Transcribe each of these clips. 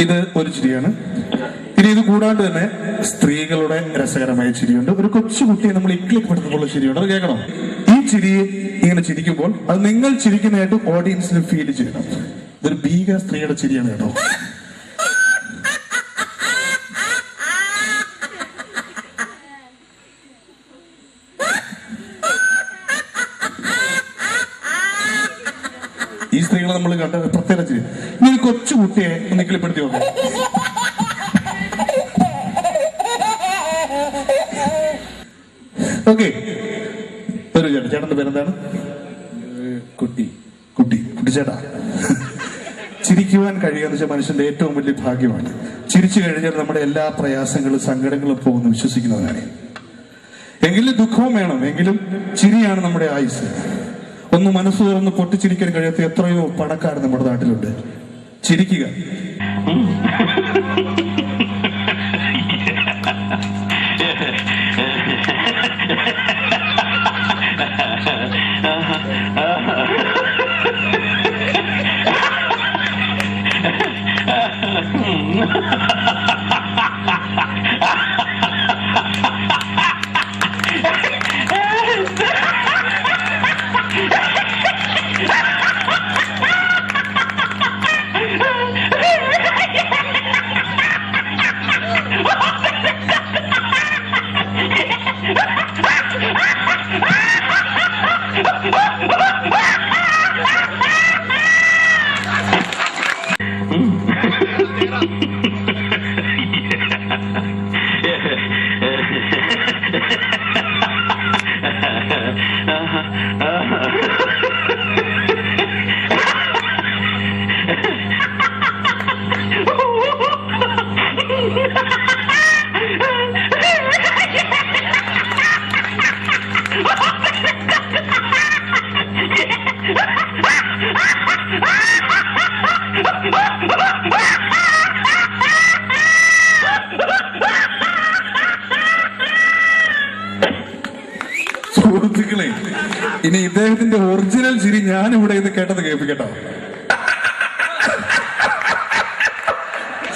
ഇത് ഒരു ചിരിയാണ്. ഇനി ഇത് കൂടാണ്ട് തന്നെ സ്ത്രീകളുടെ രസകരമായ ചിരിയുണ്ട്. ഒരു കൊച്ചു കുട്ടിയെ നമ്മൾ ഇക്ലിക്ക് പെടുത്തുമ്പോൾ ചിരിയുണ്ട്. അത് കേൾക്കണം? ചിരിയെ ഇങ്ങനെ ചിരിക്കുമ്പോൾ അത് നിങ്ങൾ ചിരിക്കുന്നതായിട്ട് ഓഡിയൻസിന് ഫീൽ ചെയ്യണം. ഇതൊരു ഭീകര സ്ത്രീയുടെ ചിരിയാണ് കേട്ടോ. ഈ സ്ത്രീകളെ നമ്മൾ കണ്ട പ്രത്യേക ചിരി. ഇനി കൊച്ചു കുട്ടിയെ നിക്കിളിപ്പെടുത്തി നോക്കാം. ഓക്കെ ചേട്ടന്റെ പേരെന്താണ്? കുട്ടി. കുട്ടി. കുട്ടിച്ചേട്ടാ ചിരിക്കുവാൻ കഴിയുക എന്ന് വെച്ചാൽ മനുഷ്യന്റെ ഏറ്റവും വലിയ ഭാഗ്യമാണ്. ചിരിച്ചു കഴിഞ്ഞാൽ നമ്മുടെ എല്ലാ പ്രയാസങ്ങളും സങ്കടങ്ങളും പോകുന്നു വിശ്വസിക്കുന്നവനാണ്. എങ്കിലും ദുഃഖവും വേണം. എങ്കിലും ചിരിയാണ് നമ്മുടെ ആയുസ്. ഒന്ന് മനസ്സ് തുറന്ന് പൊട്ടിച്ചിരിക്കാൻ കഴിയാത്ത എത്രയോ പണക്കാർ നമ്മുടെ നാട്ടിലുണ്ട്. ചിരിക്കുക. Ha ha ha ha! സുഹൃത്തുക്കളെ ഇനി ഇദ്ദേഹത്തിന്റെ ഒറിജിനൽ ചിരി ഞാൻ ഇവിടെ ഇത് കേട്ടത് കേൾപ്പിക്കട്ടോ.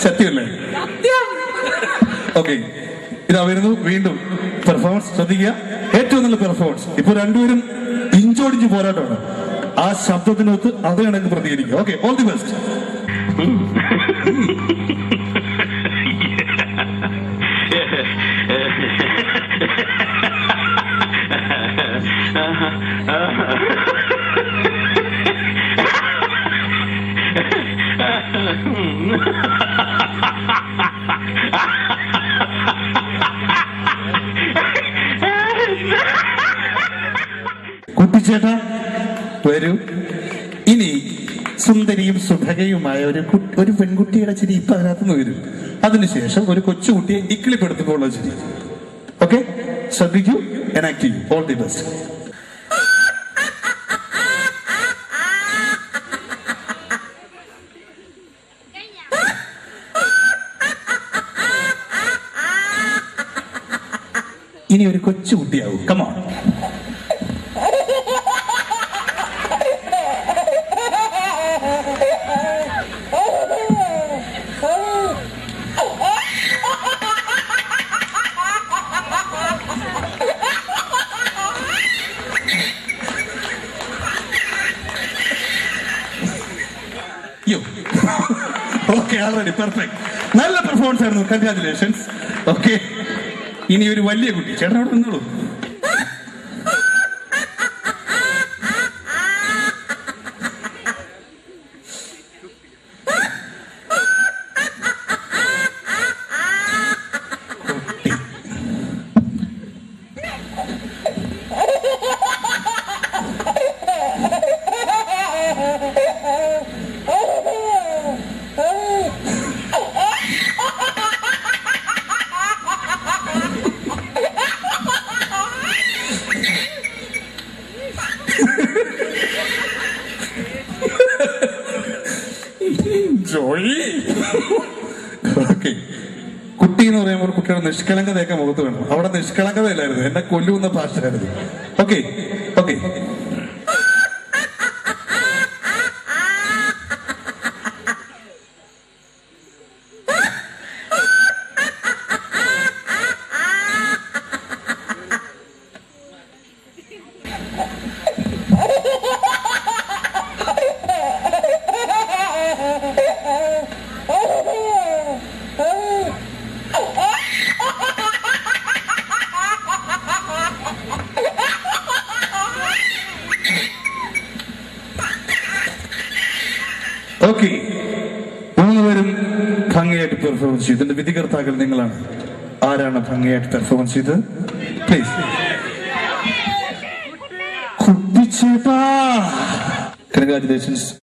സത്യമല്ലേ? ഓക്കെ. ഇതാ വരുന്നു. വീണ്ടും പെർഫോമൻസ് ശ്രദ്ധിക്കുക. ഏറ്റവും നല്ല പെർഫോമൻസ് ഇപ്പൊ രണ്ടുപേരും ഇഞ്ചോടിഞ്ച് പോരാട്ടമാണ്. ആ ശബ്ദത്തിനൊത്ത് അത് കണക്ക് പ്രതികരിക്കുക. ഓക്കെ. ഓൾ ദി ബെസ്റ്റ് കുട്ടിച്ചേട്ട വരൂ. ഇനി സുന്ദരിയും സുഭകയുമായ ഒരു ഒരു പെൺകുട്ടിയുടെ ചിരി ഇപ്പൊ അതിനകത്ത് നിന്ന് വരും. അതിനുശേഷം ഒരു കൊച്ചുകുട്ടിയെ ഇക്കിളിപ്പെടുത്തുമ്പോഴുള്ള ചിരി. ഓക്കെ ശ്രദ്ധിക്കൂ എനാക്ട് ചെയ്യൂ. ഓൾ ദി ബെസ്റ്റ് ഇനി ഒരു കൊച്ചുകുട്ടിയാവും come on yo. Okay already perfect നല്ല പെർഫോമൻസ് ആയിരുന്നു. കൺഗ്രാറ്റുലേഷൻസ് ഓക്കെ ഇനി ഒരു വലിയ കുട്ടി. ചേട്ടൻ അവിടെ നിന്നോളൂ. ഓക്കെ. കുട്ടി എന്ന് പറയുമ്പോൾ കുട്ടിയുടെ നിഷ്കളങ്കതയൊക്കെ മുഖത്ത് വേണം. അവിടെ നിഷ്കളങ്കതയില്ലായിരുന്നു. എന്നെ കൊല്ലുന്ന ഭാഷയായിരുന്നു ഓക്കെ. ഓക്കെ. ഓക്കെ. മൂന്നുപേരും ഭംഗിയായിട്ട് പെർഫോമൻസ് ചെയ്തു. എന്റെ വിധികർത്താക്കൾ നിങ്ങളാണ്. ആരാണ് ഭംഗിയായിട്ട് പെർഫോമൻസ് ചെയ്തത്? Please congratulations